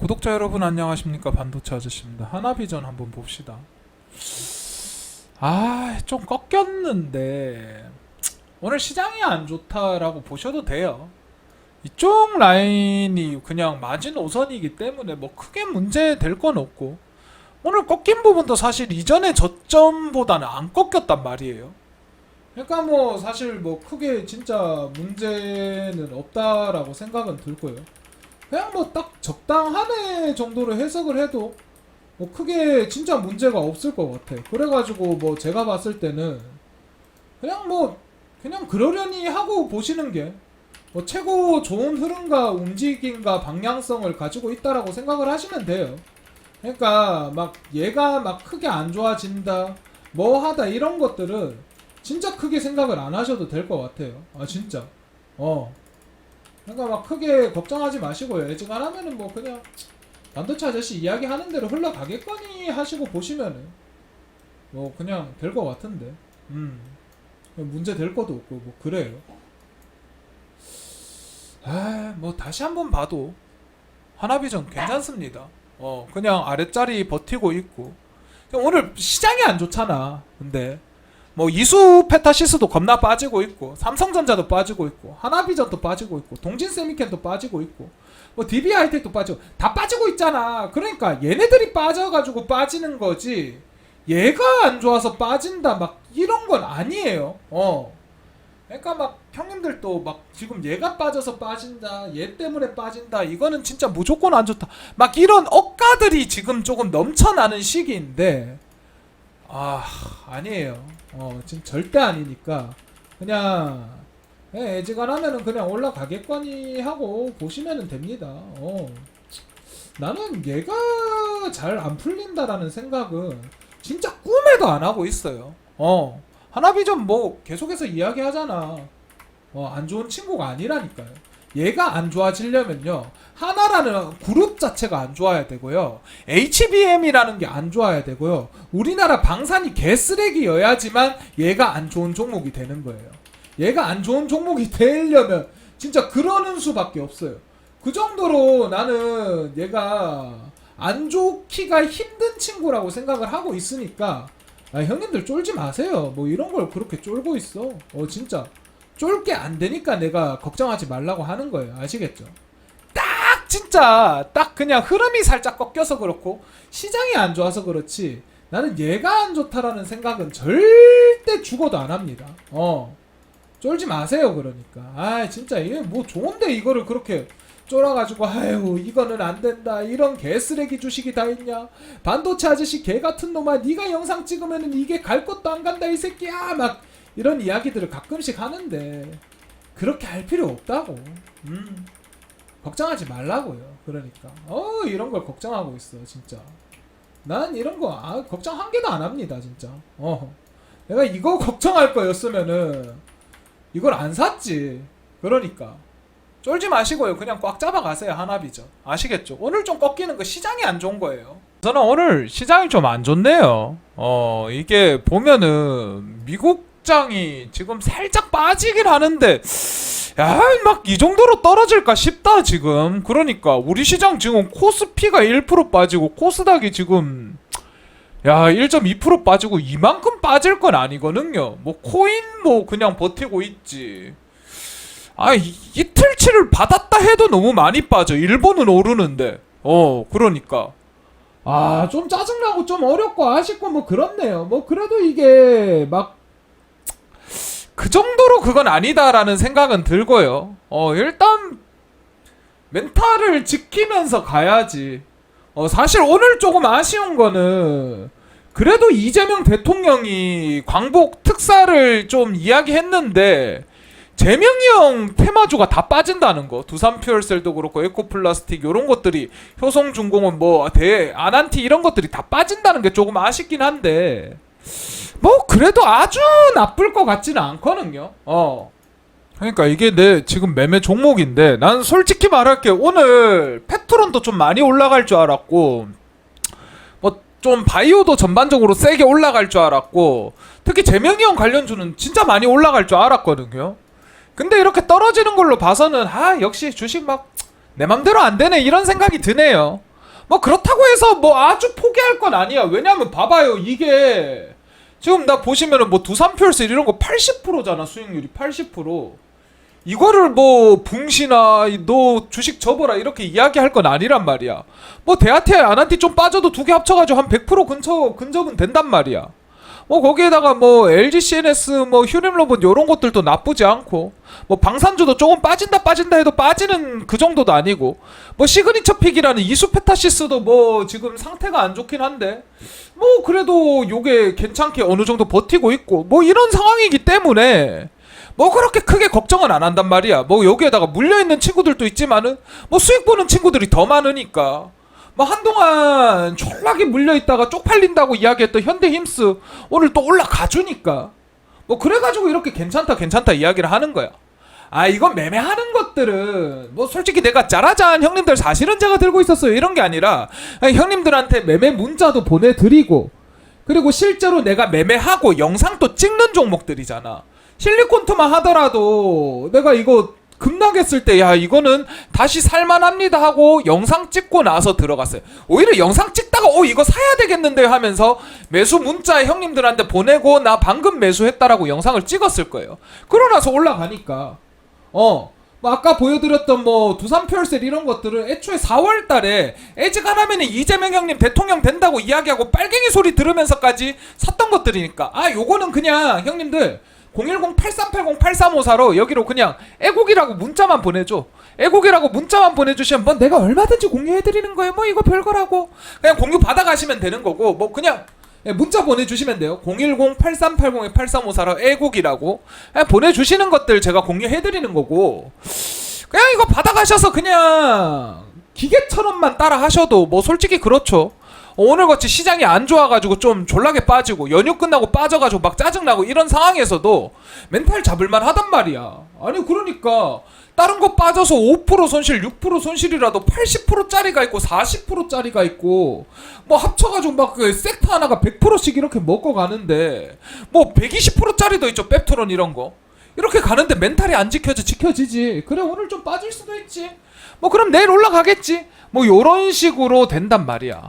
구독자 여러분 안녕하십니까? 반도체 아저씨입니다. 하나비전 한번 봅시다. 아 좀 꺾였는데 오늘 시장이 안 좋다라고 보셔도 돼요. 이쪽 라인이 그냥 마지노선이기 때문에 뭐 크게 문제 될 건 없고 오늘 꺾인 부분도 사실 이전의 저점보다는 안 꺾였단 말이에요. 그러니까 뭐 사실 뭐 크게 진짜 문제는 없다라고 생각은 들고요 그냥 뭐 딱 적당한 애 정도로 해석을 해도 뭐 크게 진짜 문제가 없을 것 같아. 그래가지고 뭐 제가 봤을 때는 그냥 뭐 그냥 그러려니 하고 보시는 게 뭐 최고 좋은 흐름과 움직임과 방향성을 가지고 있다라고 생각을 하시면 돼요. 그러니까 막 얘가 막 크게 안 좋아진다, 뭐 하다 이런 것들은 진짜 크게 생각을 안 하셔도 될 것 같아요. 아 진짜. 어. 그러니까 막 크게 걱정하지 마시고요. 애지간하면은 뭐 그냥 반도체 아저씨 이야기하는 대로 흘러가겠거니 하시고 보시면은 뭐 그냥 될 것 같은데. 음. 문제 될 것도 없고 뭐 그래요. 아, 뭐 다시 한번 봐도 하나비전 괜찮습니다. 어, 그냥 아랫자리 버티고 있고. 오늘 시장이 안 좋잖아. 근데 뭐 이수 페타시스도 겁나 빠지고 있고 삼성전자도 빠지고 있고 하나비전도 빠지고 있고 동진세미캔도 빠지고 있고 뭐 DB 하이텍도 빠지고 다 빠지고 있잖아. 그러니까 얘네들이 빠져가지고 빠지는 거지. 얘가 안 좋아서 빠진다. 막 이런 건 아니에요. 어. 그러니까 막 형님들도 막 지금 얘가 빠져서 빠진다. 얘 때문에 빠진다. 이거는 진짜 무조건 안 좋다. 막 이런 억가들이 지금 조금 넘쳐나는 시기인데 아 아니에요. 어 지금 절대 아니니까 그냥 예, 애지간하면은 그냥 올라가겠거니 하고 보시면은 됩니다. 어 나는 얘가 잘 안 풀린다라는 생각은 진짜 꿈에도 안 하고 있어요. 어 하나비전 뭐 계속해서 이야기하잖아. 어 안 좋은 친구가 아니라니까요. 얘가 안 좋아지려면요. 하나라는 그룹 자체가 안 좋아야 되고요. HBM이라는 게 안 좋아야 되고요. 우리나라 방산이 개쓰레기여야지만 얘가 안 좋은 종목이 되는 거예요. 얘가 안 좋은 종목이 되려면 진짜 그러는 수밖에 없어요. 그 정도로 나는 얘가 안 좋기가 힘든 친구라고 생각을 하고 있으니까 아, 형님들 쫄지 마세요. 뭐 이런 걸 그렇게 쫄고 있어. 어 진짜 쫄게 안 되니까 내가 걱정하지 말라고 하는 거예요. 아시겠죠? 딱 진짜 딱 그냥 흐름이 살짝 꺾여서 그렇고 시장이 안 좋아서 그렇지 나는 얘가 안 좋다라는 생각은 절대 죽어도 안 합니다. 어. 쫄지 마세요 그러니까. 아 진짜 이게 뭐 좋은데 이거를 그렇게 쫄아가지고 아유 이거는 안 된다 이런 개쓰레기 주식이 다 있냐 반도체 아저씨 개 같은 놈아 네가 영상 찍으면은 이게 갈 것도 안 간다 이 새끼야 막 이런 이야기들을 가끔씩 하는데 그렇게 할 필요 없다고. 음. 걱정하지 말라고요. 그러니까 어 이런 걸 걱정하고 있어 진짜. 난 이런 거 아, 걱정 한 개도 안 합니다 진짜. 어. 내가 이거 걱정할 거였으면은 이걸 안 샀지. 그러니까 쫄지 마시고요. 그냥 꽉 잡아 가세요. 하나비죠. 아시겠죠? 오늘 좀 꺾이는 거 시장이 안 좋은 거예요. 저는 오늘 시장이 좀 안 좋네요. 어 이게 보면은 미국 장이 지금 살짝 빠지긴 하는데 야 막 이 정도로 떨어질까 싶다 지금. 그러니까 우리 시장 지금 코스피가 1% 빠지고 코스닥이 지금 야 1.2% 빠지고 이만큼 빠질 건 아니거든요. 뭐 코인 뭐 그냥 버티고 있지. 아 이- 이틀치를 받았다 해도 너무 많이 빠져. 일본은 오르는데. 어 그러니까. 아 좀 짜증나고 좀 어렵고 아쉽고 뭐 그렇네요. 뭐 그래도 이게 막 그 정도로 그건 아니다라는 생각은 들고요. 어, 일단 멘탈을 지키면서 가야지. 어, 사실 오늘 조금 아쉬운 거는 그래도 이재명 대통령이 광복 특사를 좀 이야기했는데 재명이 형 테마주가 다 빠진다는 거. 두산 퓨얼셀도 그렇고 에코플라스틱 이런 것들이 효성중공업 뭐 대 아난티 이런 것들이 다 빠진다는 게 조금 아쉽긴 한데 뭐 그래도 아주 나쁠 것 같지는 않거든요. 어. 그러니까 이게 내 지금 매매 종목인데 난 솔직히 말할게 오늘 페트론도 좀 많이 올라갈 줄 알았고 뭐 좀 바이오도 전반적으로 세게 올라갈 줄 알았고 특히 재명이 형 관련주는 진짜 많이 올라갈 줄 알았거든요. 근데 이렇게 떨어지는 걸로 봐서는 아 역시 주식 막 내 맘대로 안 되네 이런 생각이 드네요. 뭐 그렇다고 해서 뭐 아주 포기할 건 아니야. 왜냐면 봐봐요. 이게 지금 나 보시면은 뭐 두산 퓨얼스 이런 거 80%잖아. 수익률이 80%. 이거를 뭐 붕시나 이너 주식 접어라 이렇게 이야기할 건 아니란 말이야. 뭐 대하태 아난티 좀 빠져도 두 개 합쳐가지고 한 100% 근처 근접은 된단 말이야. 뭐 거기에다가 뭐 LG CNS 뭐 휴림 로봇 이런 것들도 나쁘지 않고 뭐 방산주도 조금 빠진다 빠진다 해도 빠지는 그 정도도 아니고 뭐 시그니처 픽이라는 이수페타시스도 뭐 지금 상태가 안 좋긴 한데 뭐 그래도 요게 괜찮게 어느 정도 버티고 있고 뭐 이런 상황이기 때문에 뭐 그렇게 크게 걱정은 안 한단 말이야. 뭐 여기에다가 물려 있는 친구들도 있지만은 뭐 수익 보는 친구들이 더 많으니까. 뭐 한동안 졸라게 물려 있다가 쪽팔린다고 이야기했던 현대힘스 오늘 또 올라가 주니까. 뭐 그래가지고 이렇게 괜찮다 괜찮다 이야기를 하는 거야. 아 이건 매매하는 것들은 뭐 솔직히 내가 짜라잔 형님들 사실은 제가 들고 있었어요 이런 게 아니라 아니, 형님들한테 매매 문자도 보내드리고 그리고 실제로 내가 매매하고 영상도 찍는 종목들이잖아. 실리콘트만 하더라도 내가 이거 급락했을 때 야 이거는 다시 살만합니다 하고 영상 찍고 나서 들어갔어요. 오히려 영상 찍다가 어 이거 사야 되겠는데 하면서 매수 문자 형님들한테 보내고 나 방금 매수했다라고 영상을 찍었을 거예요. 그러고 나서 올라가니까 어. 뭐 아까 보여드렸던 뭐 두산 펼셀 이런 것들은 애초에 4월 달에 애지간하면 이재명 형님 대통령 된다고 이야기하고 빨갱이 소리 들으면서까지 샀던 것들이니까 아 요거는 그냥 형님들 010-8380-8354로 여기로 그냥 애국이라고 문자만 보내줘. 애국이라고 문자만 보내주시면 뭐 내가 얼마든지 공유해드리는 거예요. 뭐 이거 별거라고. 그냥 공유 받아가시면 되는 거고 뭐 그냥 예, 문자 보내주시면 돼요. 010-8380-8354로 애국이라고. 보내주시는 것들 제가 공유해드리는 거고. 그냥 이거 받아가셔서 그냥 기계처럼만 따라 하셔도 뭐 솔직히 그렇죠. 어, 오늘같이 시장이 안 좋아가지고 좀 졸라게 빠지고 연휴 끝나고 빠져가지고 막 짜증나고 이런 상황에서도 멘탈 잡을만 하단 말이야. 아니 그러니까 다른 거 빠져서 5% 손실 6% 손실이라도 80%짜리가 있고 40%짜리가 있고 뭐 합쳐가지고 막 그 섹터 하나가 100%씩 이렇게 먹어가는데 뭐 120%짜리도 있죠 펩토론 이런 거. 이렇게 가는데 멘탈이 안 지켜져 지켜지지. 그래 오늘 좀 빠질 수도 있지. 뭐 그럼 내일 올라가겠지. 뭐 요런 식으로 된단 말이야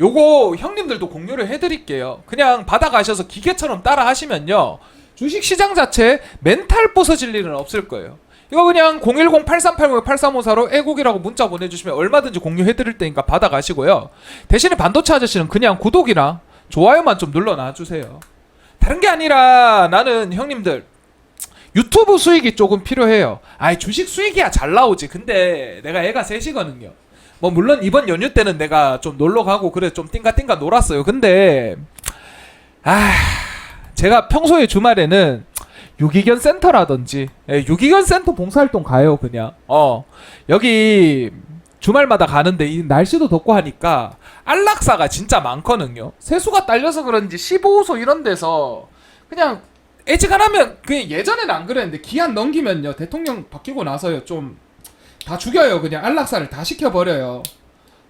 요거 형님들도 공유를 해드릴게요. 그냥 받아가셔서 기계처럼 따라 하시면요. 주식 시장 자체 멘탈 부서질 일은 없을 거예요. 이거 그냥 010-8380-8354로 애국이라고 문자 보내주시면 얼마든지 공유해드릴 테니까 받아가시고요. 대신에 반도체 아저씨는 그냥 구독이랑 좋아요만 좀 눌러놔주세요. 다른 게 아니라 나는 형님들 유튜브 수익이 조금 필요해요. 아이 주식 수익이야 잘 나오지. 근데 내가 애가 셋이거든요. 뭐 물론 이번 연휴 때는 내가 좀 놀러 가고 그래 좀 띵가띵가 놀았어요. 근데 아 제가 평소에 주말에는 유기견 센터라든지 예, 유기견 센터 봉사활동 가요 그냥 어 여기 주말마다 가는데 이 날씨도 덥고 하니까 안락사가 진짜 많거든요. 세수가 딸려서 그런지 15호소 이런 데서 그냥 애지간하면 그 예전에는 안 그랬는데 기한 넘기면요 대통령 바뀌고 나서요 좀 다 죽여요 그냥. 안락사를 다 시켜버려요.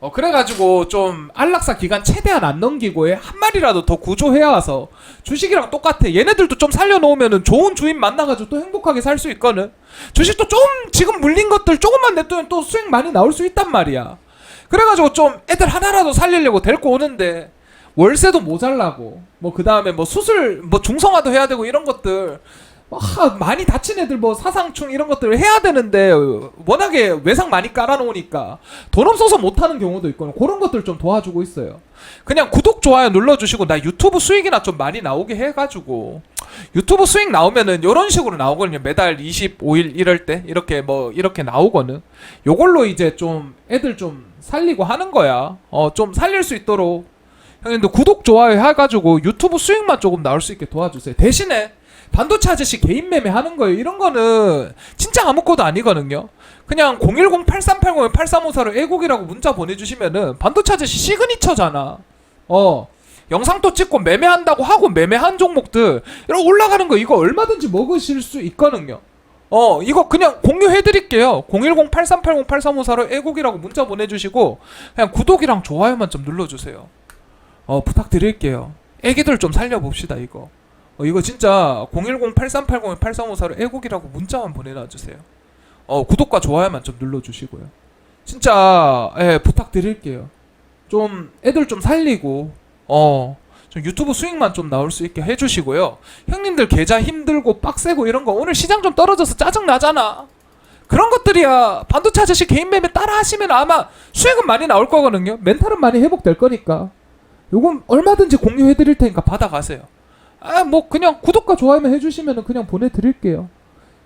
어 그래가지고 좀 안락사 기간 최대한 안 넘기고 한 마리라도 더 구조해야 와서 주식이랑 똑같아. 얘네들도 좀 살려놓으면은 좋은 주인 만나가지고 또 행복하게 살 수 있거든. 주식도 좀 지금 물린 것들 조금만 냅두면 또 수익 많이 나올 수 있단 말이야. 그래가지고 좀 애들 하나라도 살리려고 데리고 오는데 월세도 모자라고. 뭐 그 다음에 뭐 수술 뭐 중성화도 해야 되고 이런 것들 와, 많이 다친 애들 뭐 사상충 이런 것들을 해야 되는데 워낙에 외상 많이 깔아놓으니까 돈 없어서 못하는 경우도 있고 그런 것들 좀 도와주고 있어요. 그냥 구독 좋아요 눌러주시고 나 유튜브 수익이나 좀 많이 나오게 해가지고 유튜브 수익 나오면은 이런 식으로 나오거든요. 매달 25일 이럴 때 이렇게 뭐 이렇게 나오거든. 요걸로 이제 좀 애들 좀 살리고 하는 거야. 어 좀 살릴 수 있도록 형님들 구독 좋아요 해가지고 유튜브 수익만 조금 나올 수 있게 도와주세요. 대신에 반도체 아저씨 개인 매매 하는 거예요. 이런 거는 진짜 아무것도 아니거든요. 그냥 010-8380-8354로 애국이라고 문자 보내주시면은 반도체 아저씨 시그니처잖아. 어. 영상도 찍고 매매한다고 하고 매매한 종목들 이런 올라가는 거 이거 얼마든지 먹으실 수 있거든요. 어 이거 그냥 공유해드릴게요. 010-8380-8354로 애국이라고 문자 보내주시고 그냥 구독이랑 좋아요만 좀 눌러주세요. 어 부탁드릴게요. 애기들 좀 살려봅시다 이거. 어, 이거 진짜 010-8380-8354로 애국이라고 문자만 보내놔 주세요. 어, 구독과 좋아요만 좀 눌러주시고요. 진짜 예, 부탁드릴게요. 좀 애들 좀 살리고 어. 좀 유튜브 수익만 좀 나올 수 있게 해주시고요. 형님들 계좌 힘들고 빡세고 이런 거 오늘 시장 좀 떨어져서 짜증 나잖아. 그런 것들이야 반도체 아저씨 개인 매매 따라 하시면 아마 수익은 많이 나올 거거든요. 멘탈은 많이 회복될 거니까. 요건 얼마든지 공유해 드릴 테니까 받아가세요. 아, 뭐 그냥 구독과 좋아요만 해주시면 그냥 보내드릴게요.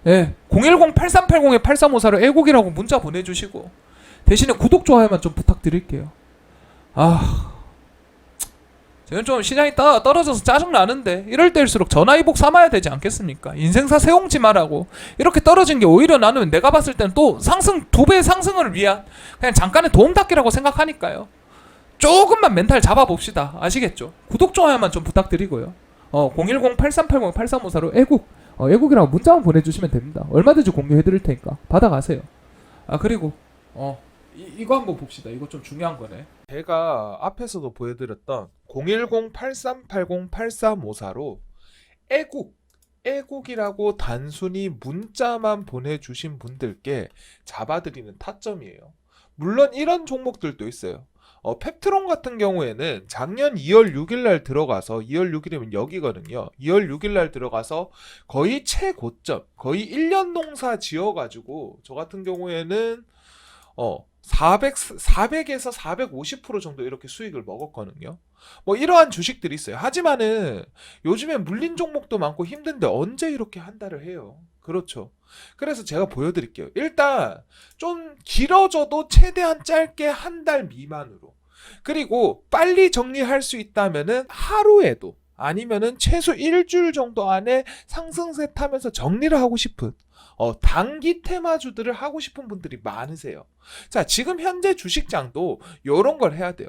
예, 010-8380에 8354로 애국이라고 문자 보내주시고 대신에 구독 좋아요만 좀 부탁드릴게요. 아, 지금 좀 시장이 따, 떨어져서 짜증 나는데 이럴 때일수록 전화위복 삼아야 되지 않겠습니까? 인생사 세옹지 말라고 이렇게 떨어진 게 오히려 나는 내가 봤을 때는 또 상승 두 배 상승을 위한 그냥 잠깐의 도움 닫기라고 생각하니까요. 조금만 멘탈 잡아봅시다. 아시겠죠? 구독 좋아요만 좀 부탁드리고요. 어, 010-8380-8354로 애국 어, 애국이라고 문자만 보내주시면 됩니다. 얼마든지 공유해드릴 테니까 받아가세요. 아 그리고 어 이, 이거 한번 봅시다. 이거 좀 중요한 거네. 제가 앞에서도 보여드렸던 010-8380-8354로 애국 애국이라고 단순히 문자만 보내주신 분들께 잡아드리는 타점이에요. 물론 이런 종목들도 있어요. 어, 펩트론 같은 경우에는 작년 2월 6일 날 들어가서 2월 6일이면 여기거든요. 2월 6일 날 들어가서 거의 최고점, 거의 1년 농사 지어 가지고 저 같은 경우에는 어 400, 400에서 450% 정도 이렇게 수익을 먹었거든요. 뭐 이러한 주식들이 있어요. 하지만은 요즘에 물린 종목도 많고 힘든데 언제 이렇게 한 달을 해요? 그렇죠. 그래서 제가 보여드릴게요. 일단 좀 길어져도 최대한 짧게 한 달 미만으로. 그리고 빨리 정리할 수 있다면은 하루에도 아니면은 최소 일주일 정도 안에 상승세 타면서 정리를 하고 싶은 어, 단기 테마주들을 하고 싶은 분들이 많으세요. 자, 지금 현재 주식장도 이런 걸 해야 돼요.